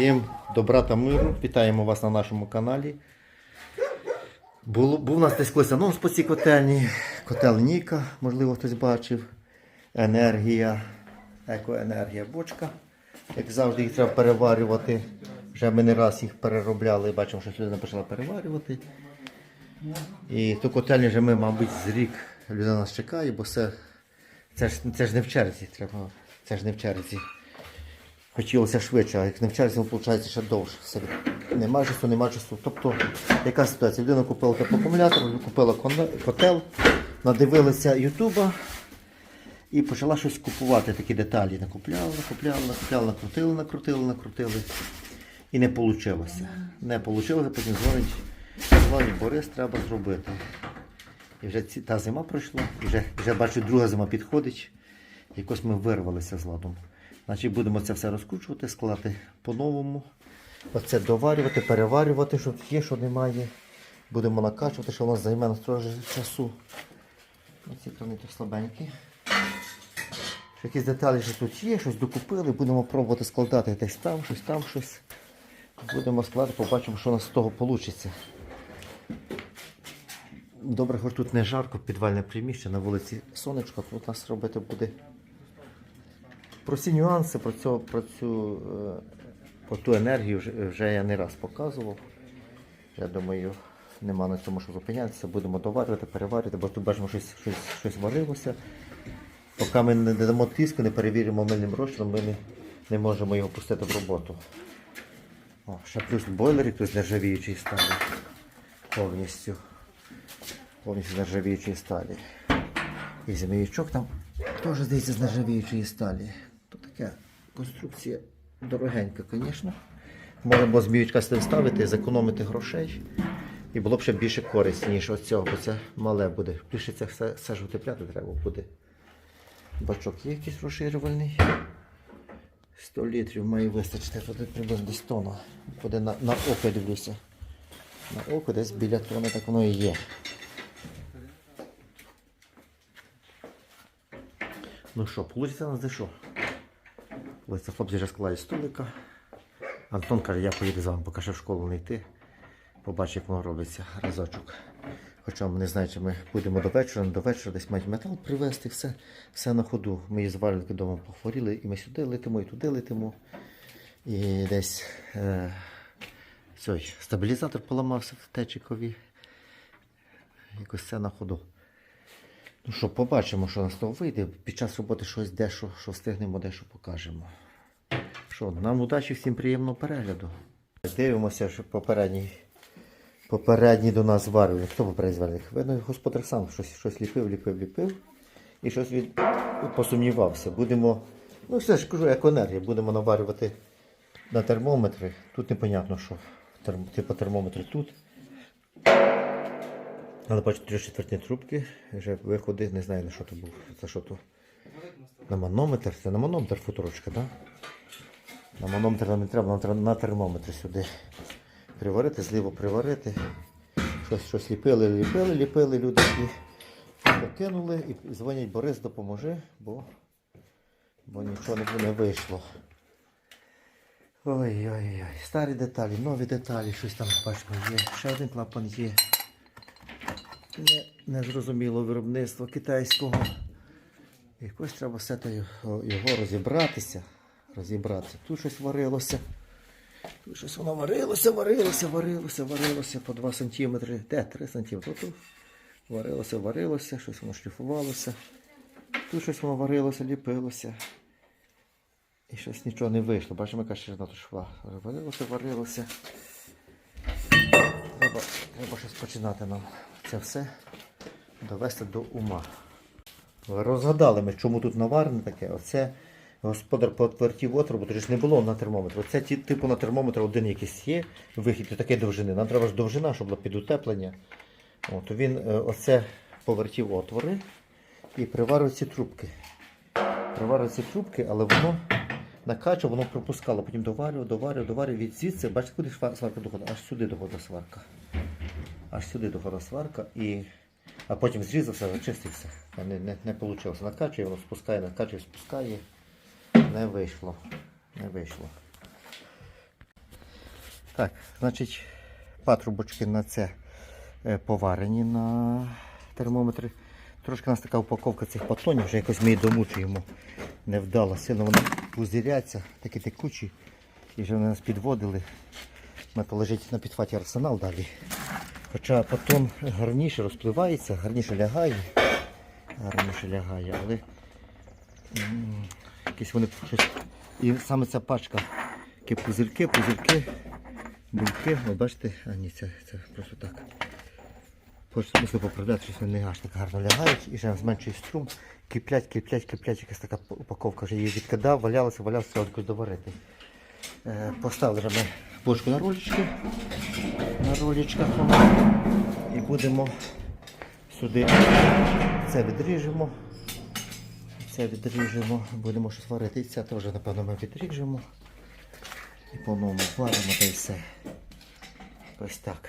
Всім добра та миру. Вітаємо вас на нашому каналі. Було, був у нас десь колись анонс по цій котельні. Котел Ніка, можливо, хтось бачив. Енергія, екоенергія бочка. Як завжди, їх треба переварювати. Вже ми не раз їх переробляли, бачимо, що людина почала переварювати. І ту котельню вже ми, мабуть, з рік людина нас чекає, бо це, це, ж, це ж не в черзі. Треба, це ж не в черзі. Хотілося швидше, а як в виходить ще довше. Все. Нема часу, нема часу. Тобто, яка ситуація? Людина купила теплоакумулятор, купила котел, надивилася Ютуба і почала щось купувати, такі деталі. Накупляла, накупляла, накупляла, накрутили, накрутили, накрутили. І не вийшло. Не вийшло, потім дзвонить, Борис, треба зробити. І вже ці, та зима пройшла, вже, вже бачу, друга зима підходить. Якось ми вирвалися з ладом. Значить, будемо це все розкручувати, складати по-новому. Оце доварювати, переварювати, що є, що немає. Будемо накачувати, що у нас займе трохи часу. Оці крани слабенькі. Якісь деталі що тут є, щось докупили, будемо пробувати складати десь там, щось там, щось. Будемо складати, побачимо, що у нас з того вийде. Добре, хоч тут не жарко, підвальне приміщення, на вулиці сонечко, тут нас робити буде. Про ці нюанси, про, цю, про цю е, про ту енергію вже, вже я не раз показував. Я думаю, нема на цьому що зупинятися. Будемо доварювати, переварювати, бо тут бачимо, щось, щось, щось варилося. Поки ми не дамо тиску, не перевіримо мильним розчином, ми не, не можемо його пустити в роботу. О, ще плюс бойлер, якийсь нержавіючий сталі. Повністю. Повністю нержавіючої сталі. І зміючок там теж здається з нержавіючої сталі. То така конструкція дорогенька, звісно. Можемо зміючка сюди ставити, зекономити грошей. І було б ще більше користі, ніж оцього, бо це мале буде. Більше це все, все ж утепляти треба буде. Бачок є якийсь розширювальний. 100 літрів має вистачити, туди приблизно десь тонна. Буде на, на око дивлюся. На око десь біля тони так воно і є. Ну що, вийде у нас де що? Ось хлопці вже складають столика. Антон каже, я поїду з вами, поки що в школу не йти. Побачу, як воно робиться разочок. Хоча ми не знаю, чи ми будемо до вечора, не до вечора десь мають метал привезти, все, все на ходу. Ми з вареники вдома похворіли, і ми сюди летимо, і туди летимо. І десь е, цей стабілізатор поламався в течикові. Якось все на ходу. Ну що, побачимо, що на того вийде. Під час роботи щось дещо, що встигнемо, дещо покажемо. Що, нам удачі, всім приємного перегляду. Дивимося, що попередній, попередній до нас зварив. Хто попередній зварив? Видно, господар сам щось, щось ліпив, ліпив, ліпив. І щось він посумнівався. Будемо, ну все ж кажу, екоенергія, будемо наварювати на термометри. Тут непонятно, що терм, типу термометри тут. Але бачу три четвертні трубки, вже виходи, не знаю на що то був. Це що то? На манометр, це на манометр футурочка, так? На манометр нам не треба, треба на термометр сюди приварити, зліво приварити. Щось щось ліпили, ліпили, ліпили, люди і покинули і дзвонять Борис, допоможи, бо, бо нічого не вийшло. Ой-ой-ой, старі деталі, нові деталі, щось там бачимо є. Ще один клапан є. Не, незрозуміло виробництво китайського. Якось треба все його розібратися. Розібратися. Тут щось варилося. Тут щось воно варилося, варилося, варилося, варилося по 2 см. Де 3 см? Тут варилося, варилося, щось воно шліфувалося. Тут щось воно варилося, ліпилося. І щось нічого не вийшло. Бачимо, яка ширина тут шва. Варилося, варилося. Треба, треба щось починати нам це все довести до ума. Розгадали ми, чому тут наварене таке. Оце господар потвертів отвор, бо тоді ж не було на термометру. Це ті, типу на термометр один якийсь є, вихід до такої довжини. Нам треба ж довжина, щоб було під утеплення. О, він е, оце повертів отвори і приварив ці трубки. Приварив ці трубки, але воно накачувало, воно пропускало, потім доварював, доварював, доварював від звідси. Бачите, куди сварка доходить? Аж сюди доходить сварка. Аж сюди доходить сварка і. А потім зрізався, зачистився. Не, не, не вийшло. Накачує, воно спускає, накачує, спускає. Не вийшло. Не вийшло. Так, значить, патрубочки на це е, поварені на термометрі. Трошки у нас така упаковка цих патронів, вже якось ми її домучуємо. Не вдало. Сильно вони пузиряться, такі текучі. І вже вони нас підводили. Ми лежить на підфаті арсенал далі. Хоча патон гарніше розпливається, гарніше лягає. Гарніше лягає, але якісь вони. І саме ця пачка, такі пузирки, пузирки, бульки. От бачите, а ні, це, це просто так. Просто поправляти, щось вони не аж так гарно лягають і вже зменшує струм. Киплять, киплять, киплять, якась така упаковка вже її відкидав, валялася, валявся, доварити. Е, поставили вже ми бочку на рулечки. На рулечках воно. І будемо сюди це відріжемо. Це відріжемо, будемо щось варити. І це теж, напевно, ми відріжемо. І по-новому варимо та й все. Ось так.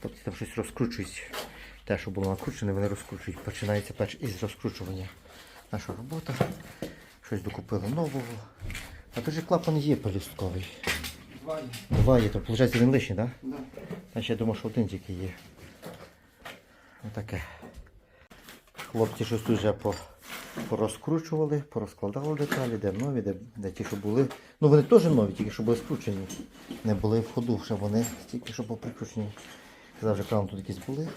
Тобто там щось розкручують. Те, що було накручене, вони розкручують. Починається перш із розкручування. Наша робота. Щось докупили нового. А то ж клапан є полістковий. Два є. Два є, то виходить він лишній, так? Да. Значить, я думав, що один тільки є. Отаке. Хлопці щось тут вже по, порозкручували, порозкладали деталі, де нові, де, де ті, що були. Ну вони теж нові, тільки що були скручені. Не були в ходу, ще вони тільки що поприкручені. Казав, вже кран тут якісь були,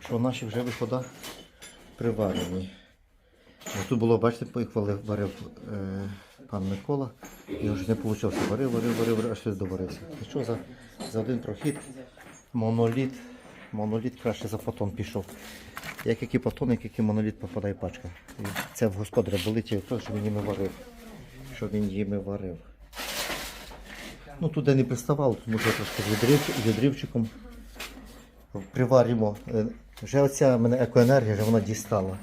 що наші вже вихода приварені. Тут було, бачите, поїхали, варив е, пан Микола. І вже не вийшло. Варив, варив, варив, варив, аж щось доварився. І що за, за один прохід моноліт, моноліт краще за фотон пішов. Як який фотон, як який моноліт попадає пачка. І це в господаря болить, що він їми варив. Що він їми варив. Ну туди не приставав, тому що трошки відрив, відривчиком приварюємо. Е, Вже оця мене екоенергія, вже вона дістала.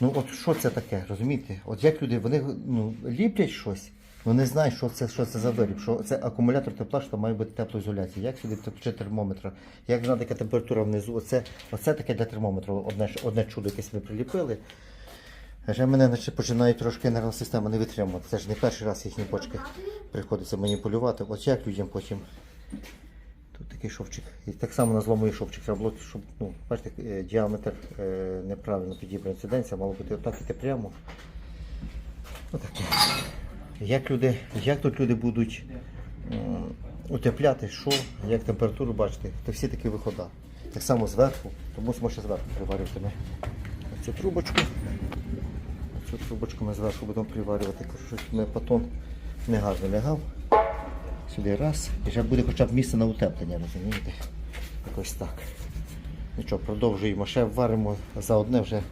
Ну от що це таке, розумієте? От як люди, вони ну, ліплять щось, ну не знають, що це, що це за виріб, що це акумулятор тепла, що має бути теплоізоляція. Як сюди включити термометр? Як знати, яка температура внизу? Оце, оце таке для термометру, одне, одне чудо, яке ми приліпили. Вже мене наче починає трошки нервна система не витримувати. Це ж не перший раз їхні почки приходиться маніпулювати. От як людям потім. Такий шовчик. І так само на злому і шовчик треба було, щоб, ну, бачите, е, діаметр е, неправильно підібраний. Це мало бути отак іти прямо. Отаке. Як, люди, як тут люди будуть утепляти, що, як температуру бачите, то всі такі вихода. Так само зверху, то мусимо ще зверху приварювати ми цю трубочку. Цю трубочку ми зверху будемо приварювати, щоб ми не гарно лягав. Сюди раз. І вже буде хоча б місце на утеплення, розумієте? Якось так. Нічого, продовжуємо. Ще варимо за одне вже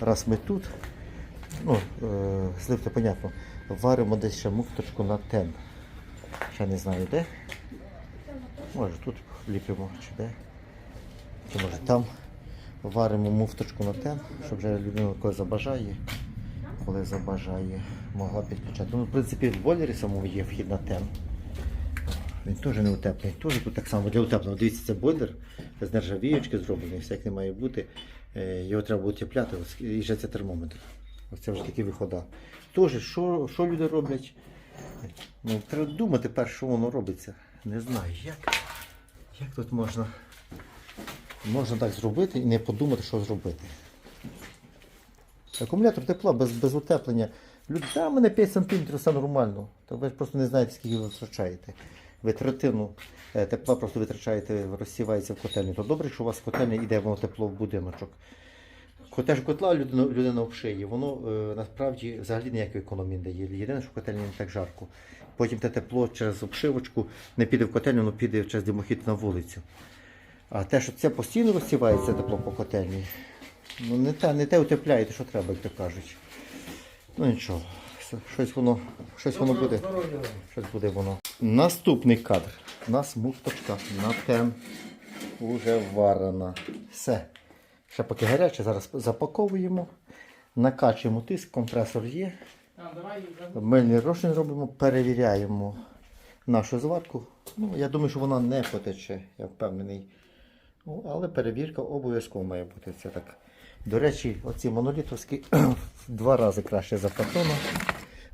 раз ми тут. Ну, е, сливте, понятно. Варимо десь ще муфточку на тен. Ще не знаю де. Може тут ліпимо чи де. Чи може там. Варимо муфточку на тен, щоб вже людина коли забажає, коли забажає, могла підключати. Ну, в принципі, в бойлері самому є вхід на тен. Він теж не утеплений. Теж так само для утеплення. Дивіться, це бойлер з нержавіючки зроблений, все як не має бути. Е, Його треба буде утепляти, і вже це термометр. Ось це вже такі виходи. Теж, що, що люди роблять? Ну, треба думати перше, що воно робиться. Не знаю, як, як тут можна, можна так зробити і не подумати, що зробити. Акумулятор тепла без, без утеплення. Люди, та в мене 5 см, все нормально. То ви просто не знаєте, скільки ви витрачаєте. Ви третину е, тепла просто витрачаєте, розсівається в котельні. То добре, що у вас котельня йде воно тепло в будиночок. Котеж котла людина, людина обшиє, воно е, насправді взагалі ніякої економії не дає. Єдине, що в котельні не так жарко. Потім те тепло через обшивочку не піде в котельню, воно піде через димохід на вулицю. А те, що це постійно розсівається тепло по котельні, ну не те, не те утепляєте, що треба, як то кажуть. Ну нічого, щось воно, щось воно буде. Щось буде воно. Наступний кадр. У нас муфточка на тем уже варена. Все. Ще поки гаряче, зараз запаковуємо, накачуємо тиск, компресор є. Мильний розчин робимо, перевіряємо нашу зварку. Ну, я думаю, що вона не потече, я впевнений. Ну, але перевірка обов'язково має бути. Це так. До речі, оці монолітовські в два рази краще за патона.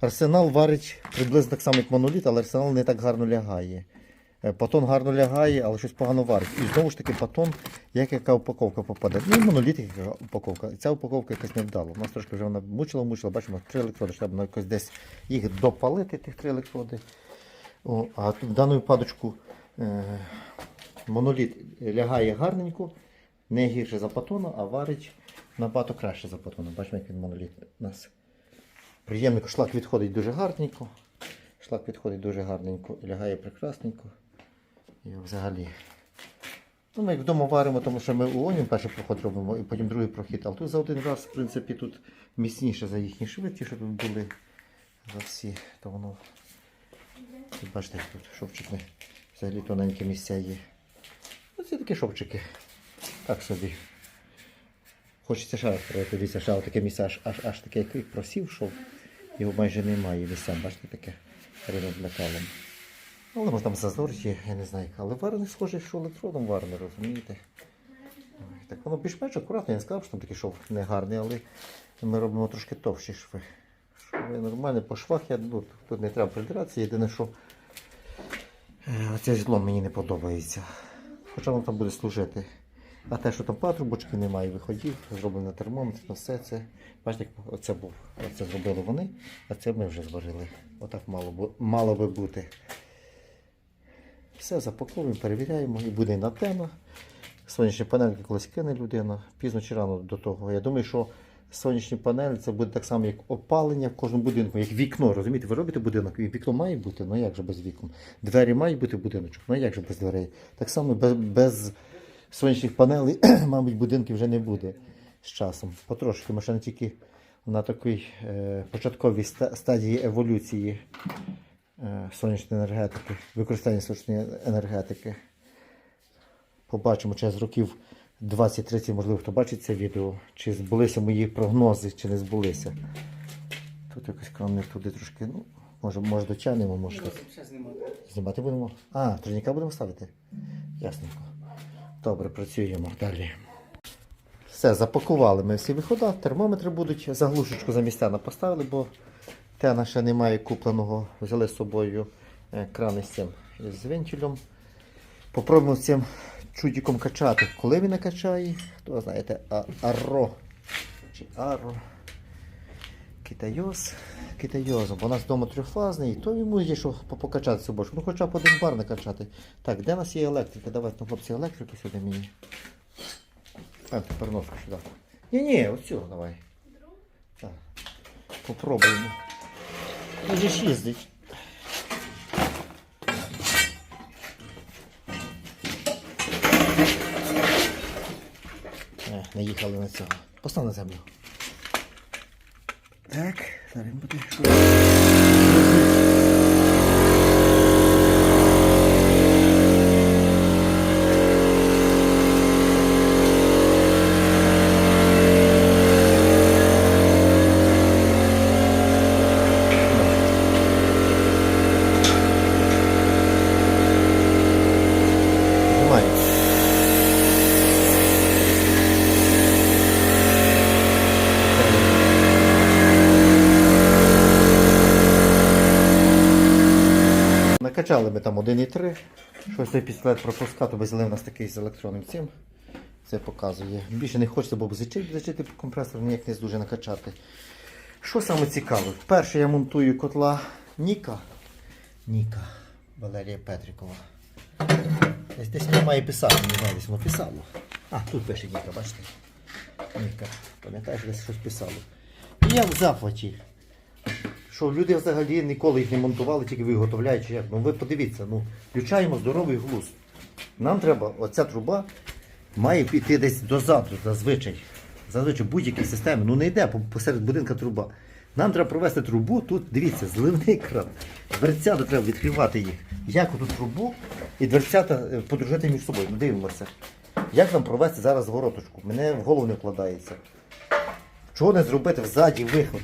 Арсенал варить приблизно так само, як моноліт, але арсенал не так гарно лягає. Е, Патон гарно лягає, але щось погано варить. І знову ж таки патон, як яка упаковка попаде. Ну, і моноліт, яка упаковка. Ця упаковка якась не вдала. У нас трошки вже вона мучила, мучила, бачимо, три електроди, треба якось десь їх допалити, тих три електроди. О, а в дану випадочку е, моноліт лягає гарненько, не гірше за патона, а варить набагато краще за патона. Бачимо, як він моноліт у нас. Приємненько, шлак відходить дуже гарненько. Шлак відходить дуже гарненько лягає прекрасненько. І взагалі. Ну, ми як вдома варимо, тому що ми у Онін перший проход робимо і потім другий прохід. Але тут за один раз, в принципі, тут міцніше за їхні шви, ті, що тут були за всі, то воно. Тут бачите, тут шовчики взагалі тоненькі місця є. Ну, це такі шовчики. Так собі. Хочеться ще раз ще таке місце аж, аж, аж таке, як просів шов. Його майже немає місця, бачите, таке ринок Але може там зазор є, я не знаю. Але варений схожий, що електродом варений, розумієте? Так воно більш-менш акуратно, я не сказав, що там такий шов не гарний, але ми робимо трошки товщі шви. Шви нормально по швах, я, ну, тут не треба придиратися, єдине, що е, оце злом мені не подобається. Хоча воно там буде служити. А те, що там патрубочки немає виходів, зроблено термометр, то все це. Бачите, як оце був. Оце зробили вони, а це ми вже зварили. Отак мало, мало би бути. Все запаковуємо, перевіряємо і буде на тема. Сонячні панельки колись кине людина, пізно чи рано до того. Я думаю, що сонячні панелі це буде так само, як опалення в кожному будинку, як вікно. Розумієте, ви робите будинок, і вікно має бути, ну як же без вікон. Двері мають бути в будиночок, ну як же без дверей. Так само без, без сонячних панелей, мабуть, будинків вже не буде з часом. Потрошки, не тільки на такій е, початковій ста- стадії еволюції е, сонячної енергетики, використання сонячної енергетики. Побачимо через років 20-30, можливо, хто бачить це відео, чи збулися мої прогнози, чи не збулися. Тут якось кран туди трошки, ну, може, може дотягнемо, може. знімати. Будемо? А, тройника будемо ставити? Ясненько. Добре, працюємо далі. Все, запакували ми всі виходи, термометри будуть, заглушечку замість тена поставили, бо тена ще немає купленого. Взяли з собою е, крани з цим з вентилем. Попробуємо з цим чудіком качати. Коли він накачає, хто знаєте, аро чи аро. Китайоз. Китайозом. Бо у нас вдома трьохфазний, то йому є що по- покачати собою. Ну хоча б один бар накачати. Так, де у нас є електрика? Давайте, ну, хлопці, електрику сюди мені. А, тепер ножку сюди. Ні, ні, оцю давай. Так. Попробуємо. Може ж їздить. Не їхали на цього. Постав на землю. Так, зараз він буде. Накачали ми там 1,3. Щось той пістолет пропускати, бо взяли в нас такий з електронним цим. Це показує. Більше не хочеться, бо зачити, зачити компресор ніяк не дуже накачати. Що саме цікаве? Перше я монтую котла Ніка. Ніка Валерія Петрикова. Десь десь воно має писати, не знаю, десь воно писало. А, тут пише Ніка, бачите? Ніка. Пам'ятаєш, десь щось писало. І я в захваті. Що люди взагалі ніколи їх не монтували, тільки виготовляють чи як. Ну ви подивіться, ну, включаємо здоровий глузд. Нам треба, оця труба має піти десь дозаду, зазвичай. Зазвичай будь-які системи. Ну не йде по- посеред будинка труба. Нам треба провести трубу, тут дивіться, зливний кран. Дверцята треба відкривати їх. Як оту трубу і дверцята е, подружити між собою. Ну дивимося. Як нам провести зараз вороточку? Мене в голову не вкладається. Чого не зробити взаді виход?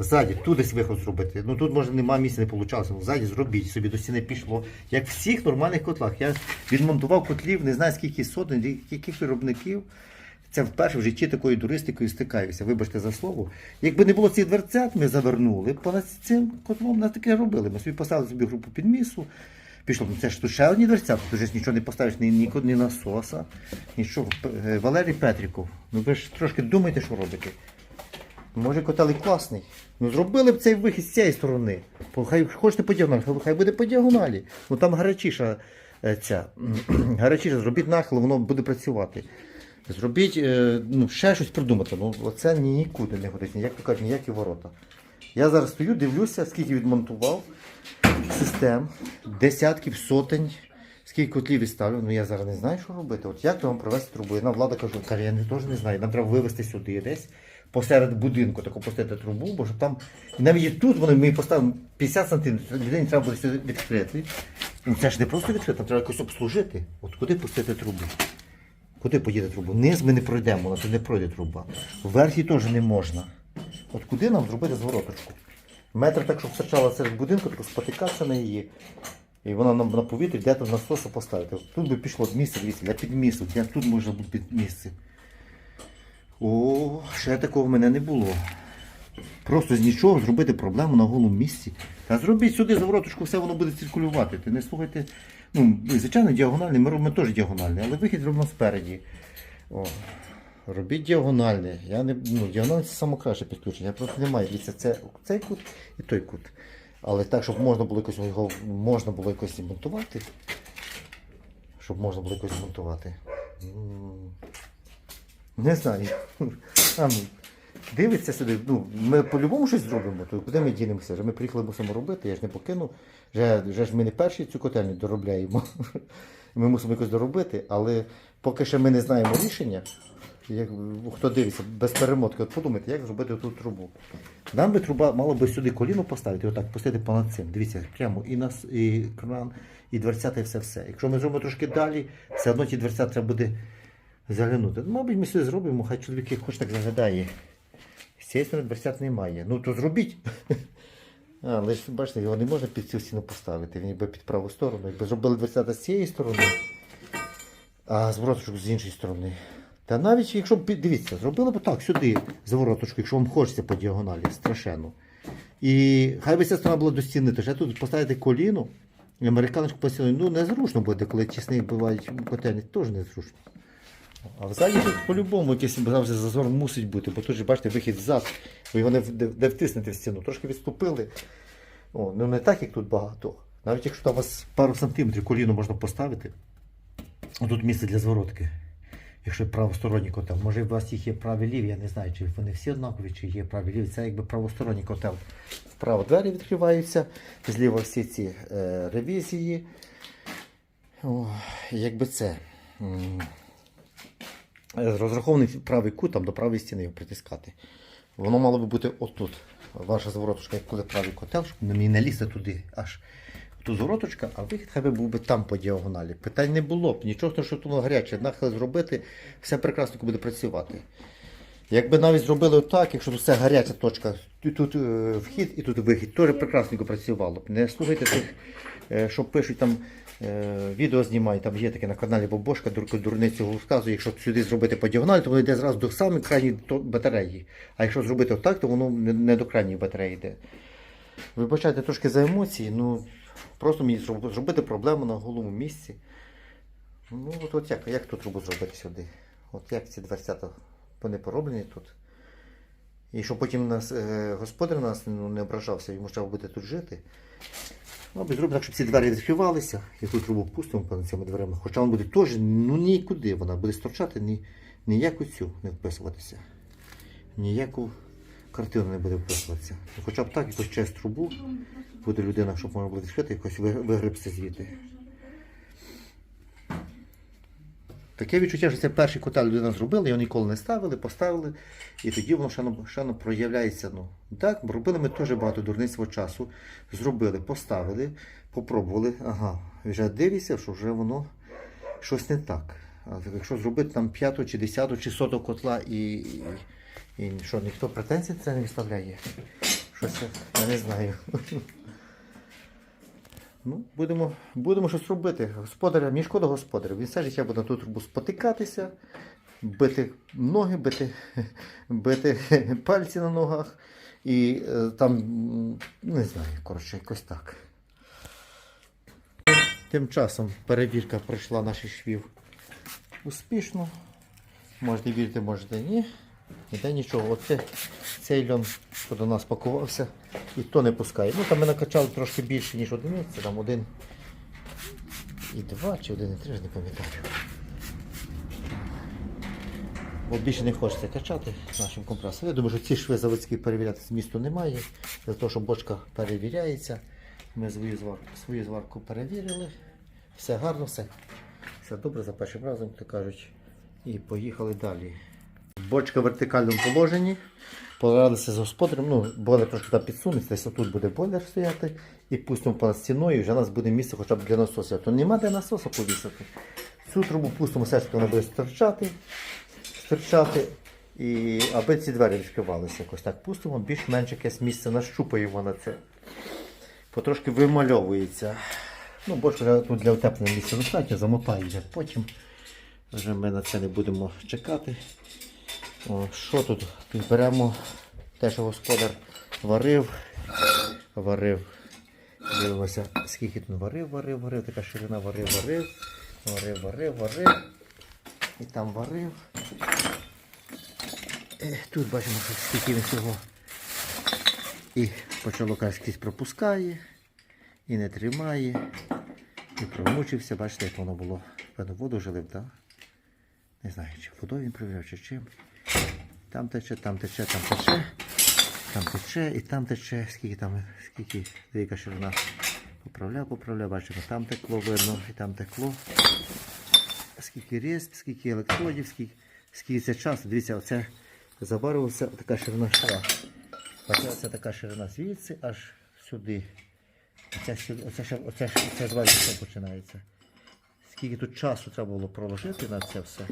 Ззаді, тут десь виход зробити. Ну тут може нема місця, не вийшло. Ну, ззаді зробіть, собі до стіни пішло. Як в всіх нормальних котлах. Я відмонтував котлів, не знаю скільки сотень, яких виробників. Це вперше в житті такою туристикою стикаюся. Вибачте за слово. Якби не було цих дверцят, ми завернули. Понад цим котлом нас таке робили. Ми собі поставили собі групу підмісу, Пішло, ну це ж тут ще одні дверця, тут же нічого не поставиш, ні, ні, ні насоса, нічого. Е, Валерій Петріков, ну ви ж трошки думайте, що робите. Може котел і класний. Ну зробили б цей вихід з цієї сторони. Хай хочете по діагоналі, хай- буде по діагоналі. Ну там гарячіша е, ця. гарячіша, зробіть нахил, воно буде працювати. Зробіть е, ну, ще щось придумати. Ну, оце нікуди не годиться, ніяк кажуть, ніякі ворота. Я зараз стою, дивлюся, скільки відмонтував систем, десятків, сотень, скільки котлів відставлю. Ну я зараз не знаю, що робити. От як вам провести трубу? І влада каже, каже, я теж не знаю. Нам треба вивезти сюди десь посеред будинку, таку поставити трубу, бо що там. І навіть тут вони ми поставимо 50 сантиметрів, людині треба буде відкрити. Ну це ж не просто відкрити, там треба якось обслужити. От куди пустити трубу? Куди поїде труба? Вниз ми не пройдемо, вона туди не пройде труба. Вверх її теж не можна. От куди нам зробити звороточку? Метр так, щоб стачала серед будинку, так спотикатися на її. І вона нам на повітрі де то насосу поставити. Тут би пішло місце, для підмісту. Для тут може бути підмісце. О, ще такого в мене не було. Просто з нічого зробити проблему на голому місці. Та зробіть сюди завороточку, все воно буде циркулювати. Ти не слухайте. Ну, звичайно, діагональний, ми робимо теж діагональний, але вихід робимо спереді. О, робіть діагональний. Я не, ну, діагональний це саме краще підключення. Я просто не маю. Дивіться, це цей кут і той кут. Але так, щоб можна було якось його можна було якось змонтувати. Щоб можна було якось змонтувати. Не знаю. А, ну, дивиться сюди. Ну, ми по-любому щось зробимо, то куди ми дінемося? Ми приїхали мусимо робити, я ж не покину. Вже, вже ж ми не перші цю котельню доробляємо. Ми мусимо якось доробити, але поки ще ми не знаємо рішення. Як, хто дивиться, без перемотки, от подумайте, як зробити ту трубу. Нам би труба мало би сюди коліно поставити, отак, поставити понад цим. Дивіться, прямо і нас, і кран, і дверцята, і все все. Якщо ми зробимо трошки далі, все одно ті дверцята треба буде заглянути. Ну, Мабуть, ми сюди зробимо, хай чоловік хоч так заглядає. З цієї сторони дверцят немає. Ну то зробіть. Але ж бачите, його не можна під цю стіну поставити, він ніби під праву сторону. Якби зробили дверцята з цієї сторони, а звороточку з іншої сторони. Та навіть якщо б дивіться, зробили б так сюди завороточку, якщо вам хочеться по діагоналі, страшенно. І хай би ця сторона була до стіни, то ж тут поставити коліно, і американську постійно, ну незручно буде, коли тісні бувають котельні, теж незручно. А взагалі тут по-любому якийсь завжди зазор мусить бути, бо тут же, бачите, вихід взад, ви його не, де втиснете в стіну, трошки відступили. О, ну не так, як тут багато. Навіть якщо там у вас пару сантиметрів коліно можна поставити, тут місце для зворотки. Якщо правосторонній котел. Може у вас їх є праві ліві, я не знаю, чи вони всі однакові, чи є праві ліві. Це якби правосторонній котел. Вправо двері відкриваються, зліва всі ці е, ревізії. О, якби це. Е, Розрахований правий кут там до правої стіни його притискати. Воно мало би бути отут. Ваша звороточка, як коли правий котел, щоб мені не лізти туди аж ту звороточка, а вихід хай би був би там по діагоналі. Питань не було б. Нічого, що тут гаряче, нахил зробити, все прекрасно буде працювати. Якби навіть зробили отак, якщо тут все гаряча точка, тут е, вхід і тут вихід, теж прекрасненько працювало б. Не слухайте тих, е, що пишуть там, відео знімають, там є таке на каналі Бобошка, дурницю розказує, якщо сюди зробити по діагоналі, то воно йде зразу до самої крайньої батареї. А якщо зробити отак, то воно не, до крайньої батареї йде. Вибачайте трошки за емоції, ну просто мені зробити проблему на голому місці. Ну, от, от як, як ту трубу зробити сюди? От як ці дверцята вони пороблені тут. І щоб потім нас, е, господар нас не ображався, йому треба буде тут жити. Ну, зробимо так, щоб ці двері відкривалися, яку трубу пустимо цими дверима. Хоча вона буде теж ну, нікуди, вона буде сторчати, ні, ніяку цю не вписуватися. Ніяку картину не буде вписуватися. Хоча б так, якось через трубу буде людина, щоб можна було відкрити, якось ви- вигребся звідти. Таке відчуття, що це перший котел людина зробила, його ніколи не ставили, поставили, і тоді воно ще воно проявляється. Ну, так, робили ми теж багато дурниць свого часу. Зробили, поставили, попробували. Ага, вже дивишся, що вже воно щось не так. А якщо зробити там п'яту чи десяту чи соту котла і, і, і що, ніхто претензій це не виставляє. Щось я не знаю. Ну, будемо, будемо щось робити. Господаря, мені шкода господаря. Він все життя буде на ту трубу спотикатися, бити ноги, бити, бити пальці на ногах. І е, там, не знаю, коротше, якось так. Тим часом перевірка пройшла наших швів успішно. Можете вірити, можете ні. Ніде нічого. Оце цей льон, що до нас пакувався, і то не пускає. Ну там ми накачали трошки більше, ніж одиниці, там один і два, чи один і три, не пам'ятаю. Бо більше не хочеться качати нашим компресором. Я думаю, що ці шви заводські перевіряти змісту немає. Для того, що бочка перевіряється. Ми свою зварку, свою зварку перевірили. Все гарно, все. Все добре за першим разом, то кажуть. І поїхали далі. Бочка в вертикальному положенні. Порадилися з господарем. Ну, бойлер трошки там підсунеться, десь отут буде бойлер стояти. І пустимо понад стіною, і вже у нас буде місце хоча б для насоса. То нема де насоса повісити. Цю трубу пустимо все, що вона буде стирчати стирчати, і аби ці двері відкривалися якось так пустимо, більш-менш якесь місце нащупаємо на це. Потрошки вимальовується. Ну, бо ж вже тут для утеплення місця достатньо, замотаю вже потім. Вже ми на це не будемо чекати. Що тут? Тут те, що господар варив. Варив. Дивимося, скільки тут варив, варив, варив, така ширина варив, варив, варив, варив, варив. І там варив. Е, Тут бачимо, що скільки він всього. І почало скрізь пропускає, і не тримає, і промучився. Бачите, як воно було. Певно, воду жилив, так? Не знаю, чи водою він провіряв, чи чим. Там тече, там тече, там тече, там тече і там тече. Скільки там, скільки деяка ширина. Поправляв, поправляв, бачимо, там текло видно, і там текло скільки різьб, скільки електродів, скільки, скільки це часу. Дивіться, оце заварювалася така ширина шва. Оце, така ширина звідси аж сюди. Оце, оце, оце, оце, все починається. Скільки тут часу треба було проложити на це все.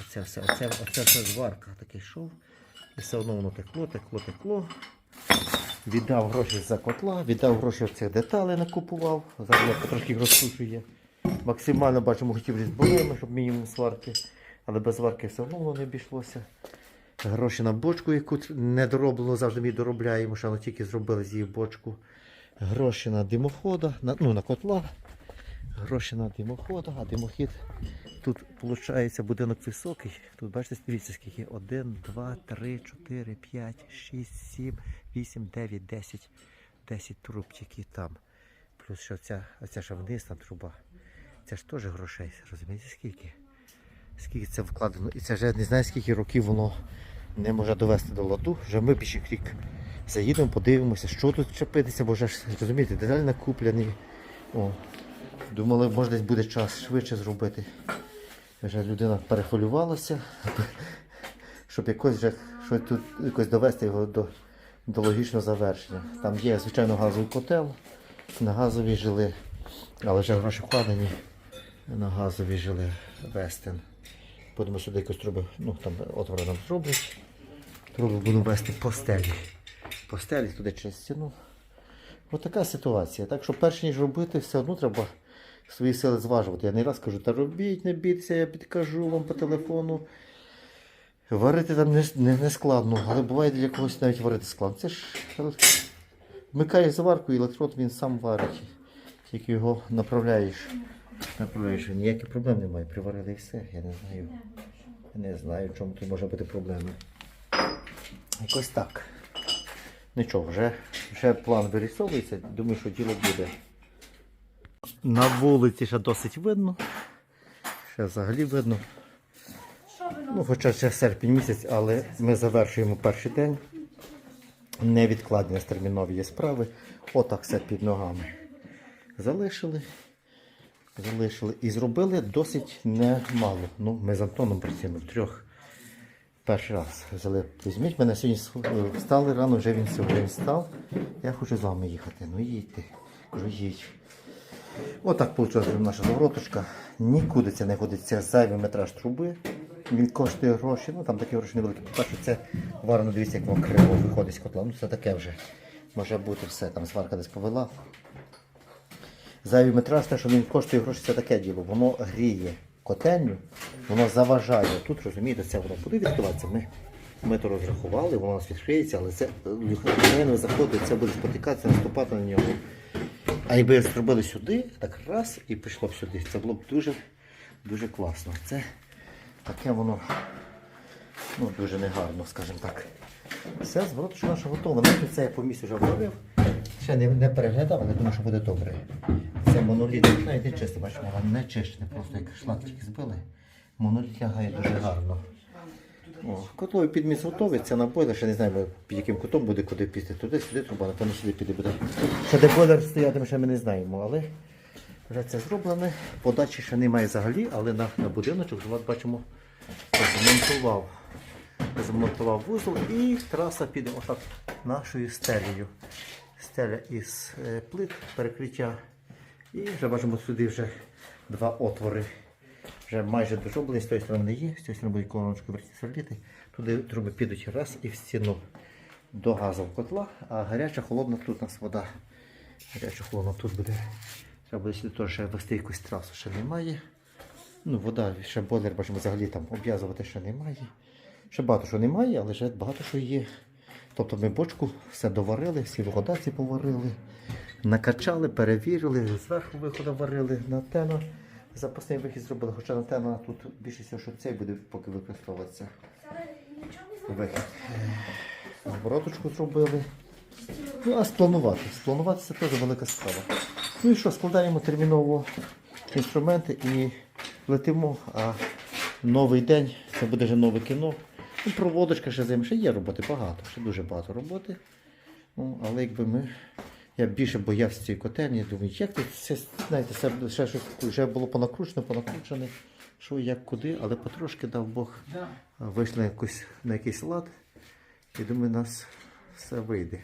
Оце все, оце, оце все зварка такий йшов. І все одно воно текло, текло, текло. Віддав гроші за котла, віддав гроші в цих деталей накупував. Зараз я потрошки їх розкручує. Максимально бачимо, хотів різьбовими, щоб мінімум сварки. Але без сварки все одно воно не обійшлося. Гроші на бочку, яку не дороблено, завжди ми доробляємо, що тільки зробили з її бочку. Гроші на димохода, на, ну, на котла. Гроші на димохода, а димохід. Тут виходить будинок високий. Тут бачите, дивіться скільки. 1, 2, 3, 4, 5, 6, 7, 8, 9, 10. 10 труб тільки там. Плюс що ця, оця ще вниз труба. Це ж теж грошей, розумієте, скільки? Скільки це вкладено. І це вже не знаю, скільки років воно не може довести до ладу. Вже ми більше рік заїдемо, подивимося, що тут чепитися, бо вже ж розумієте, деталь накуплені. О, думали, може десь буде час швидше зробити. Вже людина перехвилювалася, щоб якось вже щось тут якось довести його до, до логічного завершення. Там є, звичайно, газовий котел, на газові жили, але вже гроші вкладені на газові жили Вестен. Будемо сюди якось труби, ну там отвори нам зроблять. Труби будемо вести по стелі. По стелі туди через стіну. Ось така ситуація. Так що перш ніж робити, все одно треба свої сили зважувати. Я не раз кажу, та робіть, не бійтеся, я підкажу вам по телефону. Варити там не, не, не складно, але буває для когось навіть варити складно. Це ж вмикаєш заварку і електрод він сам варить. Тільки його направляєш. Направляєш, ніяких проблем немає. Приварили і все. Я не знаю. Я не знаю, в чому тут може бути проблема. Якось так. Нічого, вже, вже план вирісовується, думаю, що діло буде. На вулиці ще досить видно. Ще взагалі видно. Ну, хоча ще серпень місяць, але ми завершуємо перший день. Невідкладні термінові є справи. Отак все під ногами. Залишили. Залишили і зробили досить немало. Ну, ми з Антоном працюємо втрьох. Перший раз взяли, візьміть мене сьогодні встали рано, вже він сьогодні встав. Я хочу з вами їхати. Ну їдьте. Кажу, їдь. Отак вийшла наша завороточка. Нікуди це не годиться зайвий метраж труби. Він коштує гроші. Ну там такі гроші невеликі. По-перше, це варено, дивіться, як воно криво виходить з котла. Ну це таке вже може бути все. Там сварка десь повела. Зайвий метраж, те, що він коштує гроші, це таке діло. Воно гріє котельню, воно заважає. Тут, розумієте, це воно буде відкриватися. Ми, ми то розрахували, воно у нас відкриється, але це людина заходить, це буде спотикатися, наступати на нього. А якби зробили сюди, так раз і пішло б сюди. Це було б дуже, дуже класно. Це таке воно ну, дуже негарно, скажімо так. Все, звороточка наша готова. Навіть це я по місці вже обробив. Ще не, не переглядав, але думаю, що буде добре. Це моноліт, навіть не чисто, бачимо, не чищене, просто як шлактики збили. Моноліт лягає дуже гарно. О, котловий підміс готовий, це на бойлер, ще не знаємо під яким кутом буде куди піти. Туди, сюди труба, напевно, сюди піде буде. Ще де бойлер стоятиме, ще ми не знаємо, але вже це зроблене. Подачі ще немає взагалі, але на, на будиночок вже бачимо, змонтував. Змонтував вузол і траса піде отак нашою стелею. Стеля із е, плит перекриття. І вже бачимо сюди вже два отвори. Вже майже дозроблені, з тої сторони є, з цієї сторони буде колоночку сверліти. Туди труби підуть раз і в стіну до газового котла, а гаряча, холодна тут у нас вода. Гаряча, холодна тут буде. Треба буде сюди теж ще вести якусь трасу, ще немає. Ну, вода, ще бойлер, бачимо, взагалі там обв'язувати ще немає. Ще багато що немає, але вже багато що є. Тобто ми бочку все доварили, всі водаці поварили, накачали, перевірили, зверху виходу варили на тено. Запасний вихід зробили, хоча на тено тут більше всього, що цей буде поки використовуватися. Вихід. Обороточку зробили. Ну, а спланувати. Спланувати це теж велика справа. Ну і що, складаємо терміново інструменти і летимо. А новий день це буде вже нове кіно. Ну, проводочка ще займе. Ще є роботи багато, ще дуже багато роботи. Ну, але якби ми. Я більше боявся цієї котельні, думаю, як все, знаєте, все ще щось вже було понакручено, понакручене, що як куди, але потрошки дав Бог вийшли на, якусь, на якийсь лад. І думаю, у нас все вийде.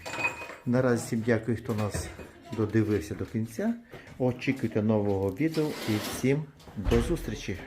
Наразі всім дякую, хто нас додивився до кінця. Очікуйте нового відео і всім до зустрічі!